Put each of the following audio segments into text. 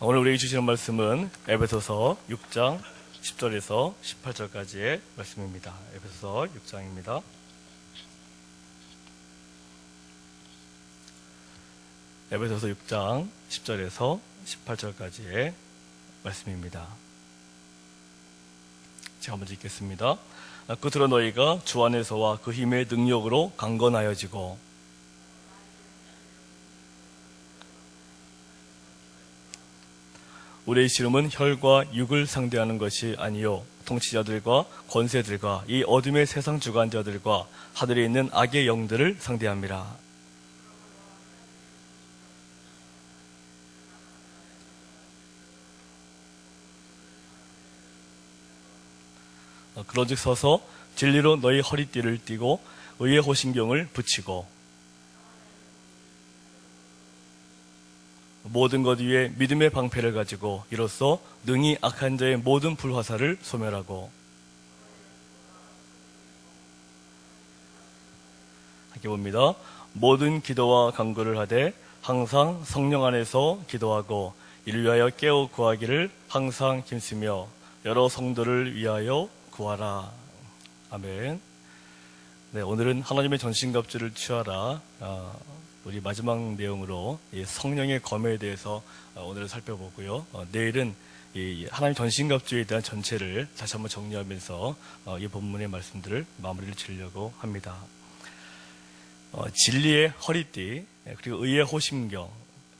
오늘 우리에게 주시는 말씀은 에베소서 6장 10절에서 18절까지의 말씀입니다. 에베소서 6장입니다. 에베소서 6장 10절에서 18절까지의 말씀입니다. 제가 먼저 읽겠습니다. 끝으로 너희가 주 안에서와 그 힘의 능력으로 강건하여지고 우리의 씨름은 혈과 육을 상대하는 것이 아니요 통치자들과 권세들과 이 어둠의 세상 주관자들과 하늘에 있는 악의 영들을 상대합니다. 어, 그러즉 서서 진리로 너희 허리띠를 띠고 의의 호신경을 붙이고 모든 것 위에 믿음의 방패를 가지고 이로써 능히 악한 자의 모든 불화살을 소멸하고 함께 봅니다. 모든 기도와 간구를 하되 항상 성령 안에서 기도하고 위하여 깨어 구하기를 항상 힘쓰며 여러 성도를 위하여 구하라. 아멘. 네, 오늘은 하나님의 전신갑주를 취하라. 아, 우리 마지막 내용으로 이 성령의 검에 대해서 어, 오늘 살펴보고요. 어, 내일은 이 하나님 전신갑주에 대한 전체를 다시 한번 정리하면서 어, 이 본문의 말씀들을 마무리를 지으려고 합니다. 어, 진리의 허리띠, 예, 그리고 의의 호심경,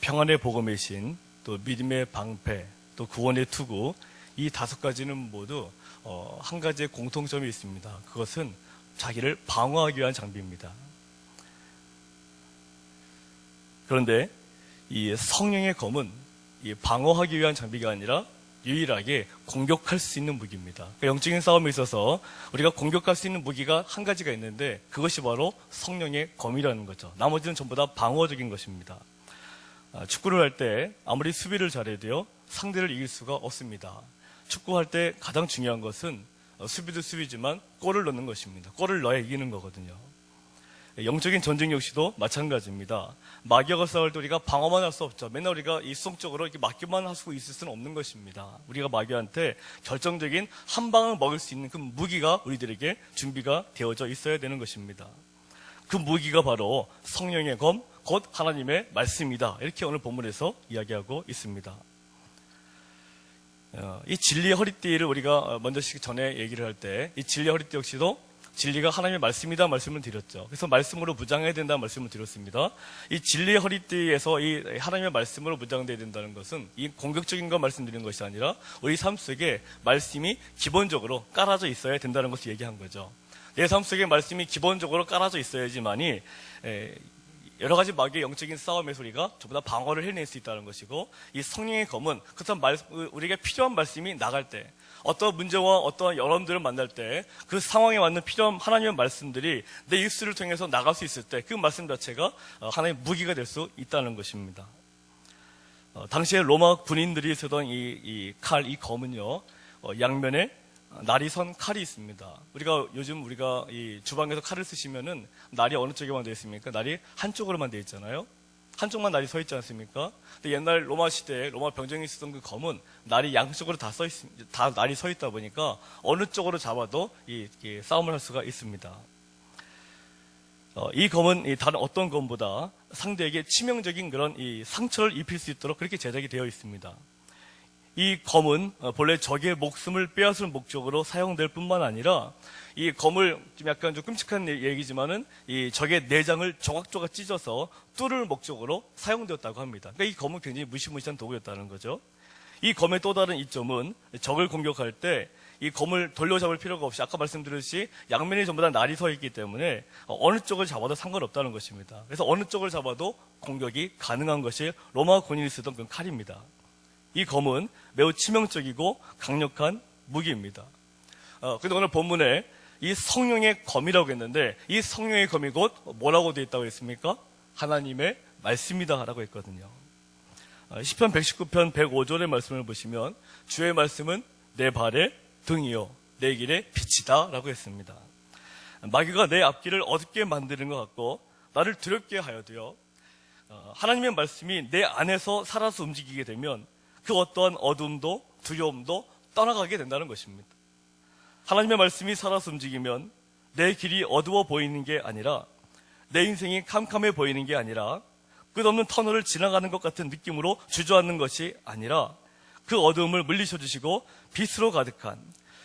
평안의 복음의 신, 또 믿음의 방패, 또 구원의 투구, 이 다섯 가지는 모두 어, 한 가지의 공통점이 있습니다. 그것은 자기를 방어하기 위한 장비입니다. 그런데 이 성령의 검은 이 방어하기 위한 장비가 아니라 유일하게 공격할 수 있는 무기입니다. 그러니까 영적인 싸움에 있어서 우리가 공격할 수 있는 무기가 한 가지가 있는데 그것이 바로 성령의 검이라는 거죠. 나머지는 전부 다 방어적인 것입니다. 아, 축구를 할 때 아무리 수비를 잘해도요 상대를 이길 수가 없습니다. 축구할 때 가장 중요한 것은 어, 수비도 수비지만 골을 넣는 것입니다. 골을 넣어야 이기는 거거든요. 영적인 전쟁 역시도 마찬가지입니다. 마귀와 싸울 때 우리가 방어만 할 수 없죠. 맨날 우리가 일성적으로 이렇게 맞기만 하고 있을 수는 없는 것입니다. 우리가 마귀한테 결정적인 한 방을 먹을 수 있는 그 무기가 우리들에게 준비가 되어져 있어야 되는 것입니다. 그 무기가 바로 성령의 검, 곧 하나님의 말씀이다. 이렇게 오늘 본문에서 이야기하고 있습니다. 어, 이 진리의 허리띠를 우리가 먼저 전에 얘기를 할 때 이 진리의 허리띠 역시도 진리가 하나님의 말씀이다 말씀을 드렸죠. 그래서 말씀으로 무장해야 된다는 말씀을 드렸습니다. 이 진리의 허리띠에서 이 하나님의 말씀으로 무장돼야 된다는 것은 이 공격적인 것 말씀드리는 것이 아니라 우리 삶 속에 말씀이 기본적으로 깔아져 있어야 된다는 것을 얘기한 거죠. 내 삶 속에 말씀이 기본적으로 깔아져 있어야지만이 에, 여러 가지 마귀의 영적인 싸움에서 우리가 전부 다 방어를 해낼 수 있다는 것이고 이 성령의 검은 그것은 말, 우리가 필요한 말씀이 나갈 때 어떤 문제와 어떤 여러분들을 만날 때 그 상황에 맞는 필요한 하나님의 말씀들이 내 입술을 통해서 나갈 수 있을 때 그 말씀 자체가 어, 하나님의 무기가 될 수 있다는 것입니다. 어, 당시에 로마 군인들이 쓰던 이, 이 칼, 이 검은요, 어, 양면에 날이 선 칼이 있습니다. 우리가 요즘 우리가 이 주방에서 칼을 쓰시면은 날이 어느 쪽에만 되어 있습니까? 날이 한쪽으로만 되어 있잖아요. 한쪽만 날이 서 있지 않습니까? 근데 옛날 로마 시대에 로마 병정이 쓰던 그 검은 날이 양쪽으로 다 서 있, 다 날이 서 있다 보니까 어느 쪽으로 잡아도 이, 이 싸움을 할 수가 있습니다. 어, 이 검은 이 다른 어떤 검보다 상대에게 치명적인 그런 이 상처를 입힐 수 있도록 그렇게 제작이 되어 있습니다. 이 검은 어, 본래 적의 목숨을 빼앗을 목적으로 사용될 뿐만 아니라 이 검을 좀 약간 좀 끔찍한 얘기지만은 이 적의 내장을 조각조각 찢어서 뚫을 목적으로 사용되었다고 합니다. 그러니까 이 검은 굉장히 무시무시한 도구였다는 거죠. 이 검의 또 다른 이점은 적을 공격할 때 이 검을 돌려잡을 필요가 없이 아까 말씀드렸듯이 양면이 전부 다 날이 서 있기 때문에 어느 쪽을 잡아도 상관없다는 것입니다. 그래서 어느 쪽을 잡아도 공격이 가능한 것이 로마 군인이 쓰던 그 칼입니다. 이 검은 매우 치명적이고 강력한 무기입니다. 어, 근데 오늘 본문에 이 성령의 검이라고 했는데 이 성령의 검이 곧 뭐라고 되어 있다고 했습니까? 하나님의 말씀이다라고 했거든요. 어, 시편 119편 105절의 말씀을 보시면 주의 말씀은 내 발의 등이요 내 길의 빛이다 라고 했습니다. 마귀가 내 앞길을 어둡게 만드는 것 같고 나를 두렵게 하여 도요. 어, 하나님의 말씀이 내 안에서 살아서 움직이게 되면 그 어떠한 어둠도 두려움도 떠나가게 된다는 것입니다. 하나님의 말씀이 살아서 움직이면 내 길이 어두워 보이는 게 아니라 내 인생이 캄캄해 보이는 게 아니라 끝없는 터널을 지나가는 것 같은 느낌으로 주저앉는 것이 아니라 그 어두움을 물리쳐 주시고 빛으로 가득한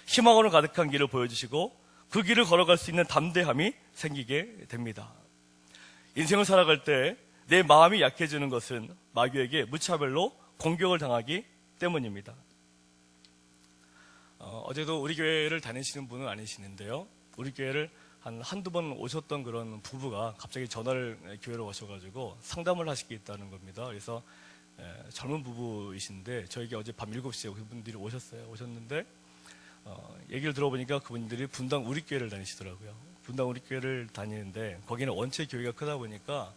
희망으로 가득한 길을 보여주시고 그 길을 걸어갈 수 있는 담대함이 생기게 됩니다. 인생을 살아갈 때 내 마음이 약해지는 것은 마귀에게 무차별로 공격을 당하기 때문입니다. 어, 어제도 우리 교회를 다니시는 분은 아니시는데요. 우리 교회를 한 한두 번 오셨던 그런 부부가 갑자기 전화를 교회로 오셔가지고 상담을 하시겠다는 겁니다. 그래서 에, 젊은 부부이신데 저에게 어제 밤 7시에 그분들이 오셨어요. 오셨는데 어, 얘기를 들어보니까 그분들이 분당 우리 교회를 다니시더라고요. 분당 우리 교회를 다니는데 거기는 원체 교회가 크다 보니까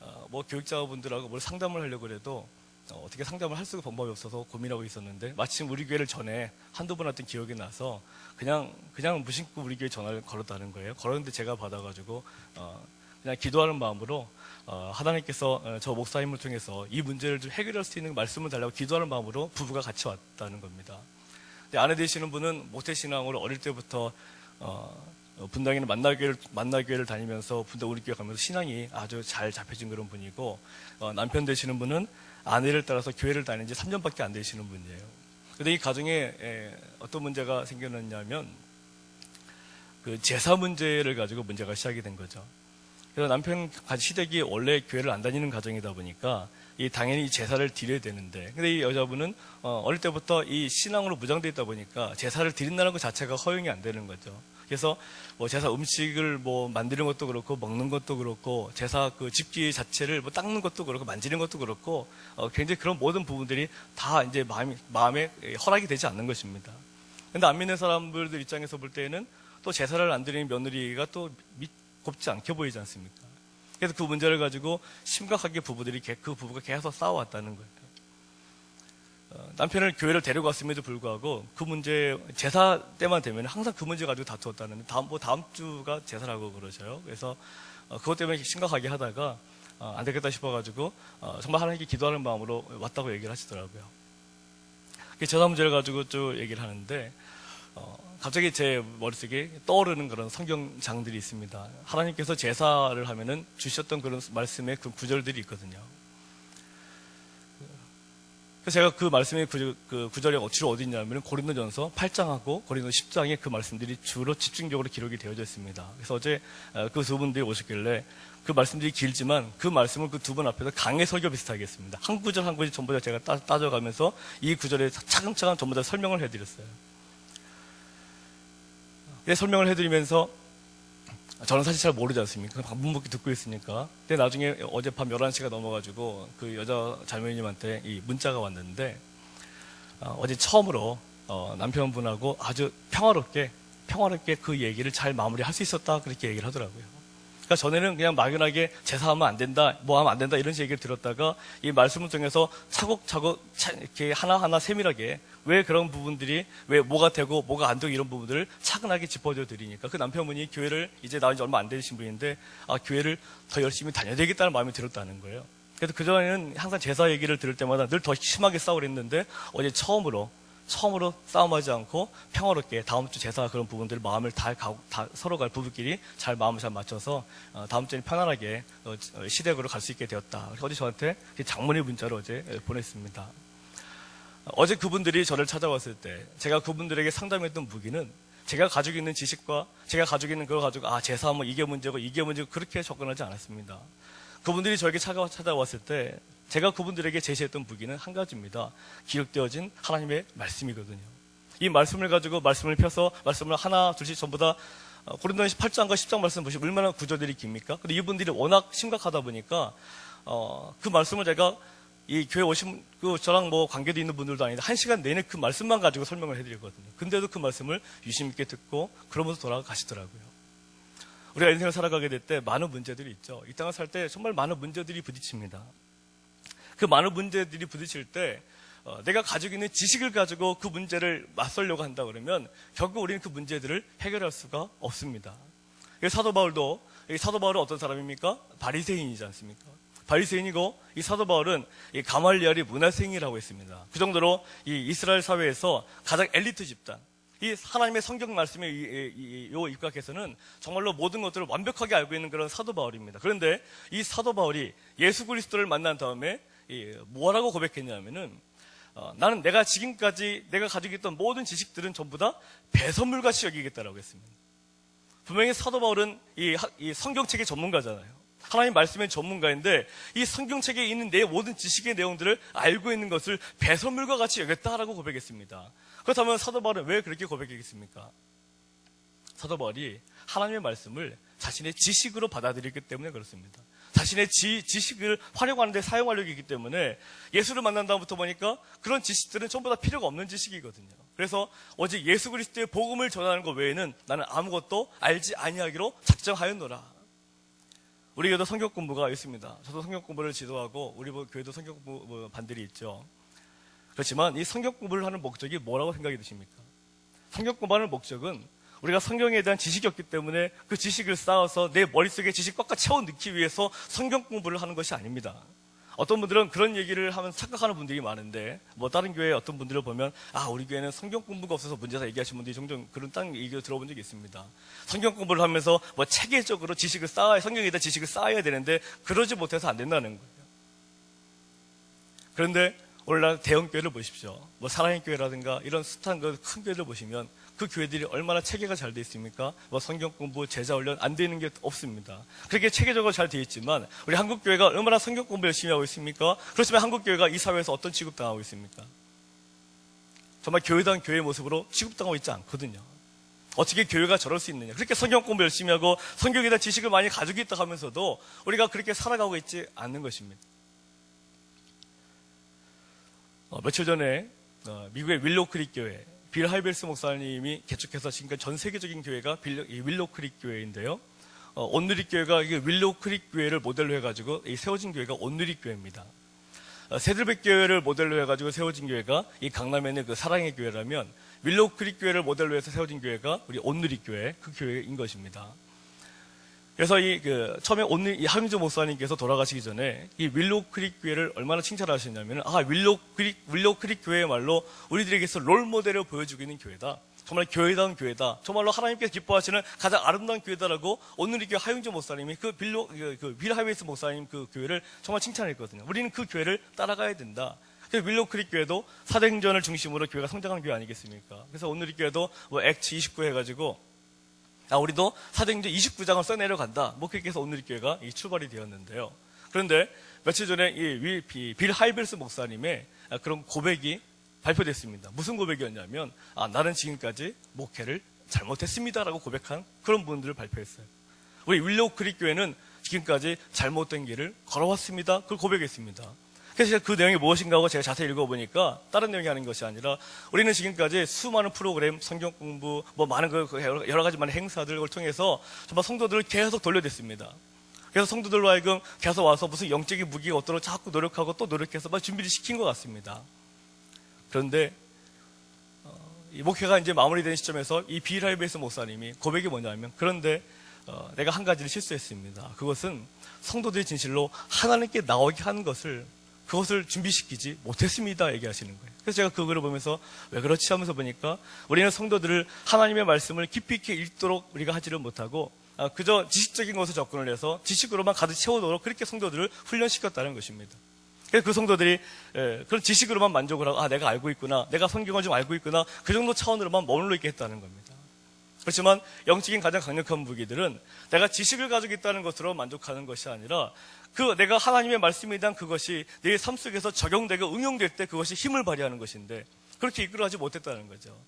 어, 뭐 교육자분들하고 뭘 상담을 하려고 해도 어, 어떻게 상담을 할 수가 방법이 없어서 고민하고 있었는데 마침 우리 교회를 전에 한두 번 왔던 기억이 나서 그냥 그냥 무심코 우리 교회 전화를 걸었다는 거예요. 걸었는데 제가 받아가지고 어, 그냥 기도하는 마음으로 어, 하나님께서 어, 저 목사님을 통해서 이 문제를 좀 해결할 수 있는 말씀을 달라고 기도하는 마음으로 부부가 같이 왔다는 겁니다. 근데 아내 되시는 분은 모태신앙으로 어릴 때부터 어, 어, 분당에는 만나교회를, 만나교회를 다니면서 분당 우리 교회 가면서 신앙이 아주 잘 잡혀진 그런 분이고 어, 남편 되시는 분은 아내를 따라서 교회를 다닌 지 3년밖에 안 되시는 분이에요. 근데 이 가정에 에, 어떤 문제가 생겨났냐면 그 제사 문제를 가지고 문제가 시작이 된 거죠. 그래서 남편 시댁이 원래 교회를 안 다니는 가정이다 보니까 이 당연히 이 제사를 드려야 되는데 근데 이 여자분은 어, 어릴 때부터 이 신앙으로 무장돼 있다 보니까 제사를 드린다는 것 자체가 허용이 안 되는 거죠. 그래서 뭐 제사 음식을 뭐 만드는 것도 그렇고 먹는 것도 그렇고 제사 그 집기 자체를 뭐 닦는 것도 그렇고 만지는 것도 그렇고 어, 굉장히 그런 모든 부분들이 다 이제 마음이, 마음에 허락이 되지 않는 것입니다. 근데 안 믿는 사람들 입장에서 볼 때에는 또 제사를 안 드리는 며느리가 또 믿, 곱지 않게 보이지 않습니까? 그래서 그 문제를 가지고 심각하게 부부들이 개- 그 부부가 계속 싸워왔다는 거예요. 어, 남편을 교회를 데려갔음에도 불구하고 그 문제 제사 때만 되면 항상 그 문제 가지고 다투었다는데 다음 뭐 다음 주가 제사라고 그러셔요. 그래서 어, 그것 때문에 심각하게 하다가 어, 안 되겠다 싶어가지고 어, 정말 하나님께 기도하는 마음으로 왔다고 얘기를 하시더라고요. 그 제사 문제를 가지고 쭉 얘기를 하는데 어, 갑자기 제 머릿속에 떠오르는 그런 성경장들이 있습니다. 하나님께서 제사를 하면은 주셨던 그런 말씀의 그 구절들이 있거든요. 그래서 제가 그 말씀의 구, 그 구절이 주로 어디 있냐면 고린도전서 8장하고 고린도 10장에 그 말씀들이 주로 집중적으로 기록이 되어져 있습니다. 그래서 어제 그 두 분들이 오셨길래 그 말씀들이 길지만 그 말씀을 그 두 분 앞에서 강의 설교 비슷하게 했습니다. 한 구절 한 구절 전부 다 제가 따, 따져가면서 이 구절에 차근차근 전부 다 설명을 해드렸어요. 예, 설명을 해드리면서 저는 사실 잘 모르지 않습니까? 방문복기 듣고 있으니까. 근데 나중에 어젯밤 11시가 넘어가지고 그 여자 자매님한테 이 문자가 왔는데 어, 제 처음으로 어, 남편분하고 아주 평화롭게 평화롭게 그 얘기를 잘 마무리할 수 있었다 그렇게 얘기를 하더라고요. 그러니까 전에는 그냥 막연하게 제사하면 안 된다, 뭐 하면 안 된다 이런 얘기를 들었다가 이 말씀을 통해서 차곡차곡 차- 이렇게 하나하나 세밀하게 왜 그런 부분들이 왜 뭐가 되고 뭐가 안 되고 이런 부분들을 차근하게 짚어줘 드리니까 그 남편분이 교회를 이제 나온 지 얼마 안 되신 분인데 아 교회를 더 열심히 다녀야 되겠다는 마음이 들었다는 거예요. 그래서 그전에는 항상 제사 얘기를 들을 때마다 늘 더 심하게 싸우려 했는데 어제 처음으로 처음으로 싸움하지 않고 평화롭게 다음 주 제사 그런 부분들 마음을 다, 가, 다 서로 갈 부부끼리 잘 마음을 잘 맞춰서 어, 다음 주에 편안하게 어, 어, 시댁으로 갈 수 있게 되었다. 어제 저한테 장문의 문자로 어제 예, 보냈습니다. 어제 그분들이 저를 찾아왔을 때 제가 그분들에게 상담했던 무기는 제가 가지고 있는 지식과 제가 가지고 있는 그걸 가지고 아 제사하면 이게 문제고 이게 문제고 그렇게 접근하지 않았습니다. 그분들이 저에게 찾아- 찾아왔을 때 제가 그분들에게 제시했던 무기는 한 가지입니다. 기록되어진 하나님의 말씀이거든요. 이 말씀을 가지고 말씀을 펴서 말씀을 하나 둘씩 전부 다 어, 고린도전서 8장과 10장 말씀 보시면 얼마나 구절들이 깁니까? 근데 이분들이 워낙 심각하다 보니까 어, 그 말씀을 제가 이 교회 오신 그 저랑 뭐 관계도 있는 분들도 아닌데 한 시간 내내 그 말씀만 가지고 설명을 해드리거든요. 근데도 그 말씀을 유심 있게 듣고 그러면서 돌아가시더라고요. 우리가 인생을 살아가게 될 때 많은 문제들이 있죠. 이 땅을 살 때 정말 많은 문제들이 부딪힙니다. 그 많은 문제들이 부딪힐 때 어, 내가 가지고 있는 지식을 가지고 그 문제를 맞설려고 한다 그러면 결국 우리는 그 문제들을 해결할 수가 없습니다. 사도 바울도 이 사도 바울은 어떤 사람입니까? 바리새인이지 않습니까? 바리새인이고 이 사도 바울은 이 가말리알이 문화생이라고 했습니다. 그 정도로 이 이스라엘 사회에서 가장 엘리트 집단, 이 하나님의 성경 말씀에 요 입각해서는 정말로 모든 것들을 완벽하게 알고 있는 그런 사도 바울입니다. 그런데 이 사도 바울이 예수 그리스도를 만난 다음에 이 뭐라고 고백했냐면은 어, 나는 내가 지금까지 내가 가지고 있던 모든 지식들은 전부 다 배선물 같이 여기겠다라고 했습니다. 분명히 사도 바울은 이, 하- 이 성경책의 전문가잖아요. 하나님 말씀의 전문가인데 이 성경책에 있는 내 모든 지식의 내용들을 알고 있는 것을 배선물과 같이 여겼다라고 고백했습니다. 그렇다면 사도 바울은 왜 그렇게 고백했습니까? 사도 바울이 하나님의 말씀을 자신의 지식으로 받아들였기 때문에 그렇습니다. 자신의 지, 지식을 활용하는 데 사용하려고 했기 때문에 예수를 만난 다음부터 보니까 그런 지식들은 전부 다 필요가 없는 지식이거든요. 그래서 오직 예수 그리스도의 복음을 전하는 것 외에는 나는 아무것도 알지 아니하기로 작정하였노라. 우리 교회도 성경 공부가 있습니다. 저도 성경 공부를 지도하고 우리 뭐 교회도 성경 공부 뭐 반들이 있죠. 그렇지만 이 성경 공부를 하는 목적이 뭐라고 생각이 드십니까? 성경 공부하는 목적은 우리가 성경에 대한 지식이 없기 때문에 그 지식을 쌓아서 내 머릿속에 지식 꽉꽉 채워 넣기 위해서 성경 공부를 하는 것이 아닙니다. 어떤 분들은 그런 얘기를 하면 착각하는 분들이 많은데 뭐 다른 교회 어떤 분들을 보면 아 우리 교회는 성경 공부가 없어서 문제다 얘기하시는 분들이 종종 그런 딴 얘기를 들어본 적이 있습니다. 성경 공부를 하면서 뭐 체계적으로 지식을 쌓아야 성경에다 지식을 쌓아야 되는데 그러지 못해서 안 된다는 거예요. 그런데 오늘날 대형 교회를 보십시오. 뭐 사랑의 교회라든가 이런 숱한 그큰 교회를 보시면 그 교회들이 얼마나 체계가 잘 돼 있습니까? 뭐 성경 공부, 제자 훈련 안 되는 게 없습니다. 그렇게 체계적으로 잘 돼 있지만 우리 한국 교회가 얼마나 성경 공부 열심히 하고 있습니까? 그렇지만 한국 교회가 이 사회에서 어떤 취급 당하고 있습니까? 정말 교회다운 교회의 모습으로 취급당하고 있지 않거든요. 어떻게 교회가 저럴 수 있느냐? 그렇게 성경 공부 열심히 하고 성경에 대한 지식을 많이 가지고 있다 하면서도 우리가 그렇게 살아가고 있지 않는 것입니다. 어, 며칠 전에 어, 미국의 윌로크릭 교회 빌 하이벨스 목사님이 개척해서 지금까지 전 세계적인 교회가 빌, 이 윌로크릭 교회인데요. 어, 온누리 교회가 이게 윌로크릭 교회를 모델로 해가지고 이 세워진 교회가 온누리 교회입니다. 어, 세들백 교회를 모델로 해가지고 세워진 교회가 이 강남에 있는 그 사랑의 교회라면 윌로크릭 교회를 모델로 해서 세워진 교회가 우리 온누리 교회 그 교회인 것입니다. 그래서 이 그 처음에 오늘 이 하민조 목사님께서 돌아가시기 전에 이 윌로 크릭 교회를 얼마나 칭찬하셨냐면 아 윌로 크릭 윌로 크릭 교회야말로 우리들에게서 롤 모델을 보여주고 있는 교회다. 정말 교회다운 교회다. 정말로 하나님께서 기뻐하시는 가장 아름다운 교회다라고 오늘 이 교회 하윤조 목사님이 그 빌로 그빌 하이웨이스 목사님 그 교회를 정말 칭찬했거든요. 우리는 그 교회를 따라가야 된다. 그래서 윌로 크릭 교회도 사도행전을 중심으로 교회가 성장한 교회 아니겠습니까? 그래서 오늘 이 교회도 뭐 액트 29 해가지고 아, 우리도 사도행전 29장을 써내려간다. 뭐 그렇게 해서 오늘 교회가 이 출발이 되었는데요. 그런데 며칠 전에 이 윌- 비- 빌 하이벨스 목사님의 아, 그런 고백이 발표됐습니다. 무슨 고백이었냐면 아, 나는 지금까지 목회를 잘못했습니다라고 고백한 그런 분들을 발표했어요. 우리 윌로우 크릭 교회는 지금까지 잘못된 길을 걸어왔습니다. 그걸 고백했습니다. 그래서 그 내용이 무엇인가 하고 제가 자세히 읽어보니까 다른 내용이 아닌 것이 아니라 우리는 지금까지 수많은 프로그램, 성경 공부, 뭐 많은 그 여러 여러 가지 많은 행사들을 통해서 정말 성도들을 계속 돌려댔습니다. 그래서 성도들로 하여금 계속 와서 무슨 영적인 무기가 얻도록 자꾸 노력하고 또 노력해서 막 준비를 시킨 것 같습니다. 그런데 어, 이 목회가 이제 마무리되는 시점에서 이 비라이베스 목사님이 고백이 뭐냐면 그런데 어, 내가 한 가지를 실수했습니다. 그것은 성도들의 진실로 하나님께 나오게 하는 것을 그것을 준비시키지 못했습니다. 얘기하시는 거예요. 그래서 제가 그거를 보면서 왜 그렇지 하면서 보니까 우리는 성도들을 하나님의 말씀을 깊이 있게 읽도록 우리가 하지를 못하고 아, 그저 지식적인 것을 접근을 해서 지식으로만 가득 채우도록 그렇게 성도들을 훈련시켰다는 것입니다. 그래서 그 성도들이 에, 그런 지식으로만 만족을 하고 아 내가 알고 있구나 내가 성경을 좀 알고 있구나 그 정도 차원으로만 머물러 있게 했다는 겁니다. 그렇지만 영적인 가장 강력한 무기들은 내가 지식을 가지고 있다는 것으로 만족하는 것이 아니라 그 내가 하나님의 말씀에 대한 그것이 내 삶 속에서 적용되고 응용될 때 그것이 힘을 발휘하는 것인데 그렇게 이끌어하지 못했다는 거죠.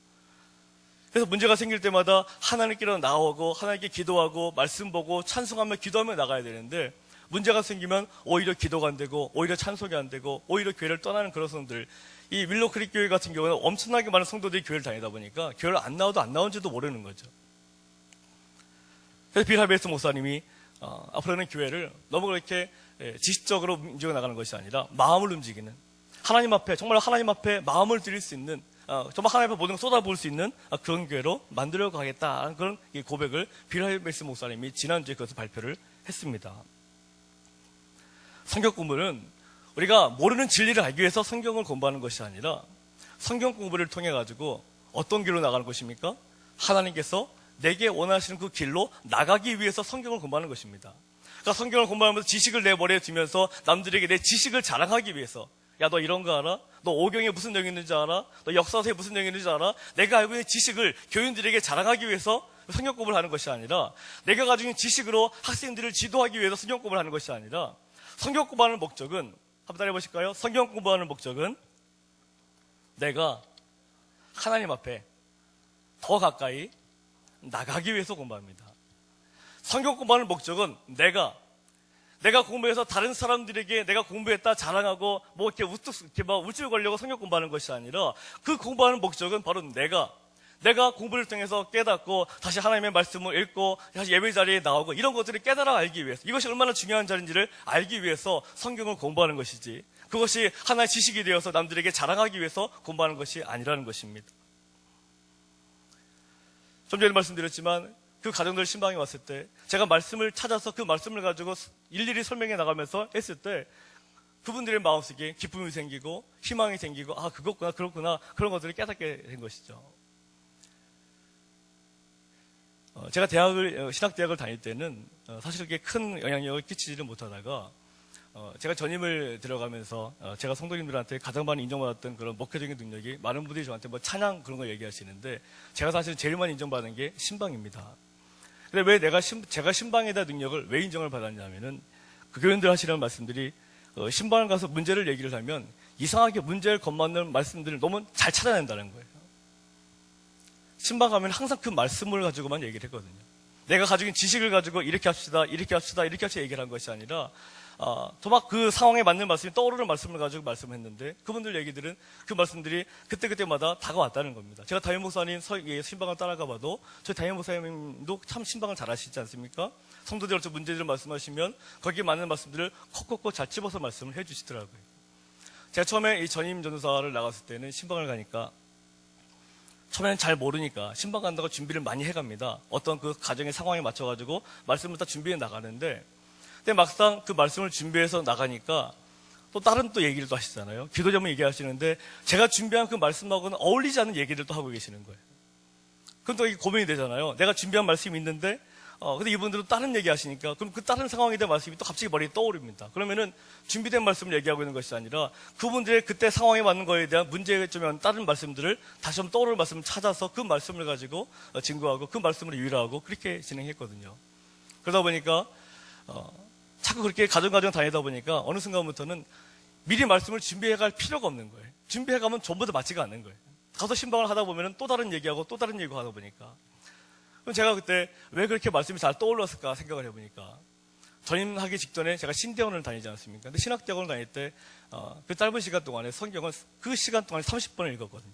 그래서 문제가 생길 때마다 하나님께로 나오고 하나님께 기도하고 말씀 보고 찬송하며 기도하며 나가야 되는데 문제가 생기면 오히려 기도가 안 되고 오히려 찬송이 안 되고 오히려 교회를 떠나는 그런 성들 이 윌로 크릭 교회 같은 경우는 엄청나게 많은 성도들이 교회를 다니다 보니까 교회를 안 나와도 안 나온지도 모르는 거죠. 그래서 빌하베스 목사님이 어, 앞으로는 교회를 너무 그렇게 예, 지식적으로 움직여 나가는 것이 아니라 마음을 움직이는 하나님 앞에 정말 하나님 앞에 마음을 드릴 수 있는 어, 정말 하나님 앞에 모든 걸 쏟아부을 수 있는 어, 그런 교회로 만들어 가겠다는 그런 이 고백을 빌하베스 목사님이 지난주에 그것을 발표를 했습니다. 성경 공부는 우리가 모르는 진리를 알기 위해서 성경을 공부하는 것이 아니라 성경 공부를 통해 가지고 어떤 길로 나가는 것입니까? 하나님께서 내게 원하시는 그 길로 나가기 위해서 성경을 공부하는 것입니다. 그러니까 성경을 공부하면서 지식을 내 머리에 두면서 남들에게 내 지식을 자랑하기 위해서 야 너 이런 거 알아? 너 오경에 무슨 내용이 있는지 알아? 너 역사서에 무슨 내용이 있는지 알아? 내가 알고 있는 지식을 교인들에게 자랑하기 위해서 성경 공부를 하는 것이 아니라 내가 가지고 있는 지식으로 학생들을 지도하기 위해서 성경 공부를 하는 것이 아니라 성경 공부하는 목적은 한번 따라해 보실까요? 성경 공부하는 목적은 내가 하나님 앞에 더 가까이 나가기 위해서 공부합니다. 성경 공부하는 목적은 내가 내가 공부해서 다른 사람들에게 내가 공부했다 자랑하고 뭐 이렇게 우뚝 이렇게 막 울줄 걸려고 성경 공부하는 것이 아니라 그 공부하는 목적은 바로 내가 내가 공부를 통해서 깨닫고 다시 하나님의 말씀을 읽고 다시 예배 자리에 나오고 이런 것들을 깨달아 알기 위해서 이것이 얼마나 중요한 자리인지를 알기 위해서 성경을 공부하는 것이지 그것이 하나의 지식이 되어서 남들에게 자랑하기 위해서 공부하는 것이 아니라는 것입니다. 좀 전에 말씀드렸지만 그 가정들 신방에 왔을 때 제가 말씀을 찾아서 그 말씀을 가지고 일일이 설명해 나가면서 했을 때 그분들의 마음속에 기쁨이 생기고 희망이 생기고 아 그것구나 그렇구나 그런 것들을 깨닫게 된 것이죠. 어, 제가 대학을 어, 신학대학을 다닐 때는 어, 사실 그렇게 큰 영향력을 끼치지를 못하다가 어, 제가 전임을 들어가면서 어, 제가 성도님들한테 가장 많이 인정받았던 그런 목회적인 능력이 많은 분들이 저한테 뭐 찬양 그런 걸 얘기하시는데 제가 사실 제일 많이 인정받은 게 신방입니다. 근데 왜 내가 신, 제가 신방에다 능력을 왜 인정을 받았냐면은 그 교인들 하시는 말씀들이 어, 신방을 가서 문제를 얘기를 하면 이상하게 문제를 겁맞는 말씀들을 너무 잘 찾아낸다는 거예요. 신방 가면 항상 그 말씀을 가지고만 얘기를 했거든요. 내가 가지고 있는 지식을 가지고 이렇게 합시다, 이렇게 합시다, 이렇게 합시다 얘기를 한 것이 아니라 아, 도막 그 상황에 맞는 말씀이 떠오르는 말씀을 가지고 말씀했는데 그분들 얘기들은 그 말씀들이 그때그때마다 다가왔다는 겁니다. 제가 담임 목사님 서, 예, 신방을 따라가 봐도 저희 담임 목사님도 참 신방을 잘 하시지 않습니까? 성도들 저 문제들을 말씀하시면 거기에 맞는 말씀들을 콕콕콕 잘 집어서 말씀을 해 주시더라고요. 제가 처음에 이 전임 전도사를 나갔을 때는 신방을 가니까 처음에는 잘 모르니까 신방 간다고 준비를 많이 해갑니다. 어떤 그 가정의 상황에 맞춰가지고 말씀을 다 준비해 나가는데 근데 막상 그 말씀을 준비해서 나가니까 또 다른 또 얘기를 또 하시잖아요. 기도 제목 얘기하시는데 제가 준비한 그 말씀하고는 어울리지 않는 얘기를 또 하고 계시는 거예요. 그럼 또 이게 고민이 되잖아요. 내가 준비한 말씀이 있는데 어, 근데 이분들은 다른 얘기 하시니까, 그럼 그 다른 상황에 대한 말씀이 또 갑자기 머리에 떠오릅니다. 그러면은 준비된 말씀을 얘기하고 있는 것이 아니라 그분들의 그때 상황에 맞는 거에 대한 문제점이 다른 말씀들을 다시 한번 떠오르는 말씀을 찾아서 그 말씀을 가지고 어, 증거하고 그 말씀을 유일하고 그렇게 진행했거든요. 그러다 보니까, 어, 자꾸 그렇게 가정가정 다니다 보니까 어느 순간부터는 미리 말씀을 준비해 갈 필요가 없는 거예요. 준비해 가면 전부 다 맞지가 않는 거예요. 가서 신방을 하다 보면은 또 다른 얘기하고 또 다른 얘기를 하다 보니까. 그럼 제가 그때 왜 그렇게 말씀이 잘 떠올랐을까 생각을 해보니까 전임하기 직전에 제가 신대원을 다니지 않습니까? 근데 신학대학원을 다닐 때, 어, 그 짧은 시간 동안에 성경을 그 시간 동안에 30번을 읽었거든요.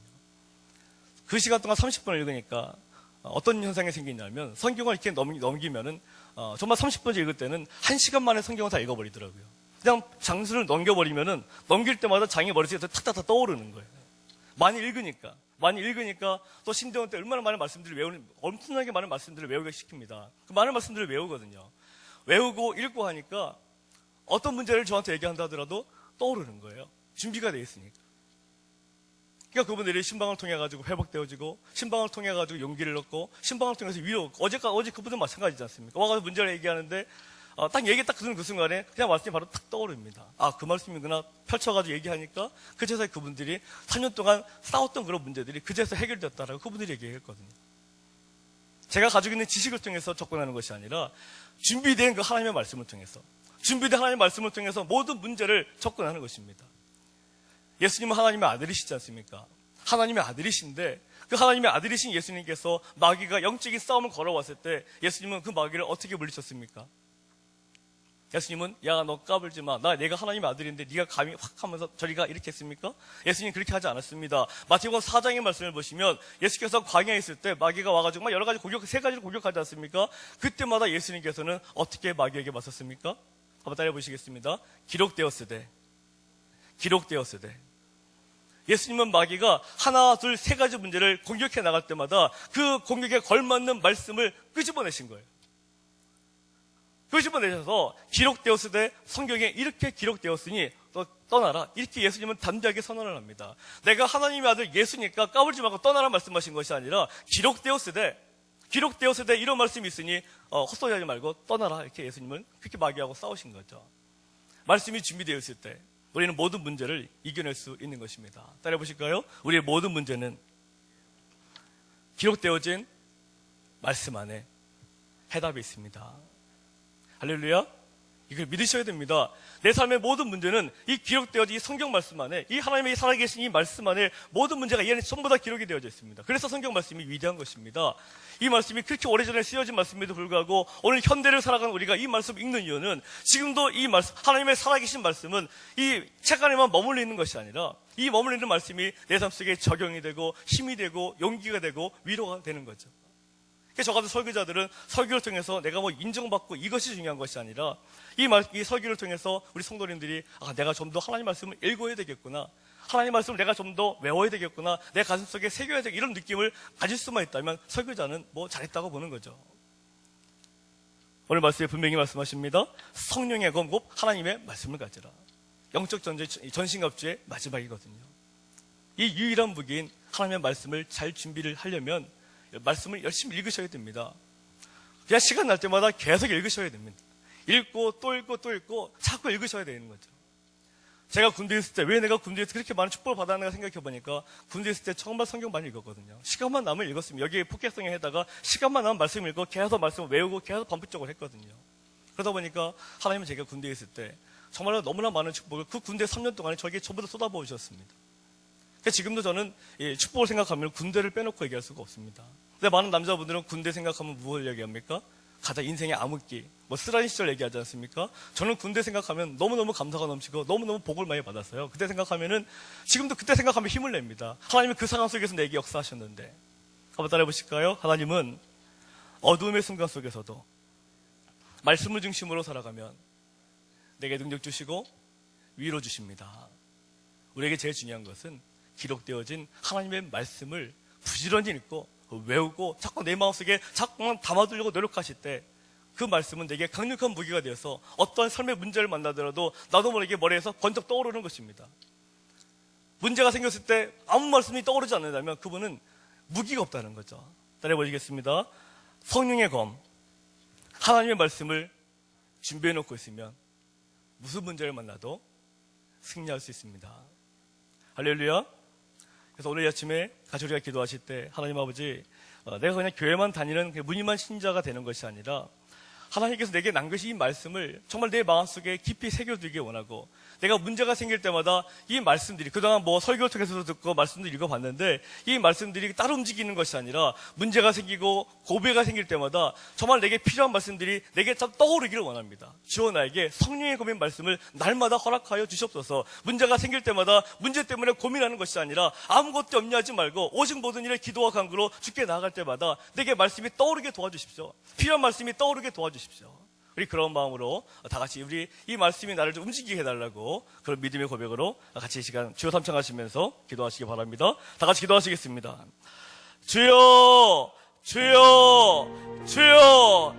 그 시간 동안 30번을 읽으니까 어, 어떤 현상이 생기냐면 성경을 이렇게 넘, 넘기면은 어, 정말 30번 읽을 때는 한 시간 만에 성경을 다 읽어버리더라고요. 그냥 장수를 넘겨버리면은 넘길 때마다 장이 머릿속에서 탁탁탁 떠오르는 거예요. 많이 읽으니까. 많이 읽으니까 또 신대원 때 얼마나 많은 말씀들을 외우는, 엄청나게 많은 말씀들을 외우게 시킵니다. 그 많은 말씀들을 외우거든요. 외우고 읽고 하니까 어떤 문제를 저한테 얘기한다 하더라도 떠오르는 거예요. 준비가 돼 있으니까. 그러니까 그분들이 신방을 통해 가지고 회복되어지고 신방을 통해 가지고 용기를 얻고 신방을 통해서 위로 어제까 어제 그분들 마찬가지지 않습니까? 와가지고 문제를 얘기하는데 어, 딱 얘기 딱 듣는 그 순간에 그냥 말씀이 바로 딱 떠오릅니다. 아 그 말씀이구나 펼쳐가지고 얘기하니까 그제서 그분들이 3년 동안 싸웠던 그런 문제들이 그제서 해결됐다라고 그분들이 얘기했거든요. 제가 가지고 있는 지식을 통해서 접근하는 것이 아니라 준비된 그 하나님의 말씀을 통해서 준비된 하나님의 말씀을 통해서 모든 문제를 접근하는 것입니다. 예수님은 하나님의 아들이시지 않습니까? 하나님의 아들이신데 그 하나님의 아들이신 예수님께서 마귀가 영적인 싸움을 걸어왔을 때 예수님은 그 마귀를 어떻게 물리쳤습니까? 예수님은 야 너 까불지 마. 나 내가 하나님의 아들인데 네가 감히 확 하면서 저리가 이렇게 했습니까? 예수님 그렇게 하지 않았습니다. 마태복음 4장의 말씀을 보시면 예수께서 광야에 있을 때 마귀가 와가지고 막 여러 가지 공격 세 가지를 공격하지 않습니까? 그때마다 예수님께서는 어떻게 마귀에게 맞섰습니까? 한번 따라 보시겠습니다. 기록되었으되 기록되었으되 예수님은 마귀가 하나, 둘, 세 가지 문제를 공격해 나갈 때마다 그 공격에 걸맞는 말씀을 끄집어내신 거예요. 교시본 내셔서 기록되었으되 성경에 이렇게 기록되었으니 또 떠나라. 이렇게 예수님은 담대하게 선언을 합니다. 내가 하나님의 아들 예수니까 까불지 말고 떠나라 말씀하신 것이 아니라 기록되었으되 기록되었으되 이런 말씀이 있으니 어, 헛소리하지 말고 떠나라. 이렇게 예수님은 그렇게 마귀하고 싸우신 거죠. 말씀이 준비되어 있을 때 우리는 모든 문제를 이겨낼 수 있는 것입니다. 따라해 보실까요? 우리의 모든 문제는 기록되어진 말씀 안에 해답이 있습니다. 할렐루야. 이걸 믿으셔야 됩니다. 내 삶의 모든 문제는 이 기록되어진 이 성경 말씀 안에, 이 하나님의 살아계신 이 말씀 안에 모든 문제가 이 안에 전부 다 기록이 되어져 있습니다. 그래서 성경 말씀이 위대한 것입니다. 이 말씀이 그렇게 오래전에 쓰여진 말씀에도 불구하고 오늘 현대를 살아가는 우리가 이 말씀 읽는 이유는 지금도 이 말씀, 하나님의 살아계신 말씀은 이 책 안에만 머물러 있는 것이 아니라 이 머물러 있는 말씀이 내 삶 속에 적용이 되고 힘이 되고 용기가 되고 위로가 되는 거죠. 저 같은 설교자들은 설교를 통해서 내가 뭐 인정받고 이것이 중요한 것이 아니라 이, 말, 이 설교를 통해서 우리 성도님들이 아, 내가 좀 더 하나님 말씀을 읽어야 되겠구나. 하나님 말씀을 내가 좀 더 외워야 되겠구나. 내 가슴 속에 새겨야 되겠 이런 느낌을 가질 수만 있다면 설교자는 뭐 잘했다고 보는 거죠. 오늘 말씀에 분명히 말씀하십니다. 성령의 검, 곧 하나님의 말씀을 가지라. 영적 전쟁, 전신갑주의 마지막이거든요. 이 유일한 무기인 하나님의 말씀을 잘 준비를 하려면 말씀을 열심히 읽으셔야 됩니다. 그냥 시간 날 때마다 계속 읽으셔야 됩니다. 읽고 또 읽고 또 읽고 자꾸 읽으셔야 되는 거죠. 제가 군대에 있을 때 왜 내가 군대에서 그렇게 많은 축복을 받았는가 생각해 보니까 군대에 있을 때 정말 성경 많이 읽었거든요. 시간만 나면 읽었습니다. 여기에 폭격성에 해다가 시간만 나면 말씀 읽고 계속 말씀을 외우고 계속 반복적으로 했거든요. 그러다 보니까 하나님은 제가 군대에 있을 때 정말로 너무나 많은 축복을 그 군대 3년 동안에 저에게 전부 다 쏟아부어 주셨습니다. 그러니까 지금도 저는 이 축복을 생각하면 군대를 빼놓고 얘기할 수가 없습니다. 근데 많은 남자분들은 군대 생각하면 무엇을 얘기합니까? 가장 인생의 암흑기, 뭐 쓰라린 시절 얘기하지 않습니까? 저는 군대 생각하면 너무너무 감사가 넘치고 너무너무 복을 많이 받았어요. 그때 생각하면은 지금도 그때 생각하면 힘을 냅니다. 하나님은 그 상황 속에서 내게 역사하셨는데 한번 따라해 보실까요? 하나님은 어두움의 순간 속에서도 말씀을 중심으로 살아가면 내게 능력 주시고 위로 주십니다. 우리에게 제일 중요한 것은 기록되어진 하나님의 말씀을 부지런히 읽고 외우고 자꾸 내 마음속에 자꾸만 담아두려고 노력하실 때 그 말씀은 내게 강력한 무기가 되어서 어떠한 삶의 문제를 만나더라도 나도 모르게 머리에서 번쩍 떠오르는 것입니다. 문제가 생겼을 때 아무 말씀이 떠오르지 않는다면 그분은 무기가 없다는 거죠. 따라해 보시겠습니다. 성령의 검, 하나님의 말씀을 준비해 놓고 있으면 무슨 문제를 만나도 승리할 수 있습니다. 할렐루야. 그래서 오늘 아침에 가족이가 기도하실 때 하나님 아버지 어, 내가 그냥 교회만 다니는 그 무늬만 신자가 되는 것이 아니라 하나님께서 내게 난 것이 이 말씀을 정말 내 마음속에 깊이 새겨두기 원하고 내가 문제가 생길 때마다 이 말씀들이 그동안 뭐 설교 통해서도 듣고 말씀도 읽어봤는데 이 말씀들이 따로 움직이는 것이 아니라 문제가 생기고 고배가 생길 때마다 정말 내게 필요한 말씀들이 내게 참 떠오르기를 원합니다. 주어 나에게 성령의 고민 말씀을 날마다 허락하여 주시옵소서 문제가 생길 때마다 문제 때문에 고민하는 것이 아니라 아무것도 염려하지 말고 오직 모든 일에 기도와 간구로 주께 나아갈 때마다 내게 말씀이 떠오르게 도와주십시오. 필요한 말씀이 떠오르게 도와주십시오. 우리 그런 마음으로 다 같이 우리 이 말씀이 나를 좀 움직이게 해달라고 그런 믿음의 고백으로 같이 이 시간 주여 삼창하시면서 기도하시기 바랍니다. 다 같이 기도하시겠습니다. 주여, 주여, 주여.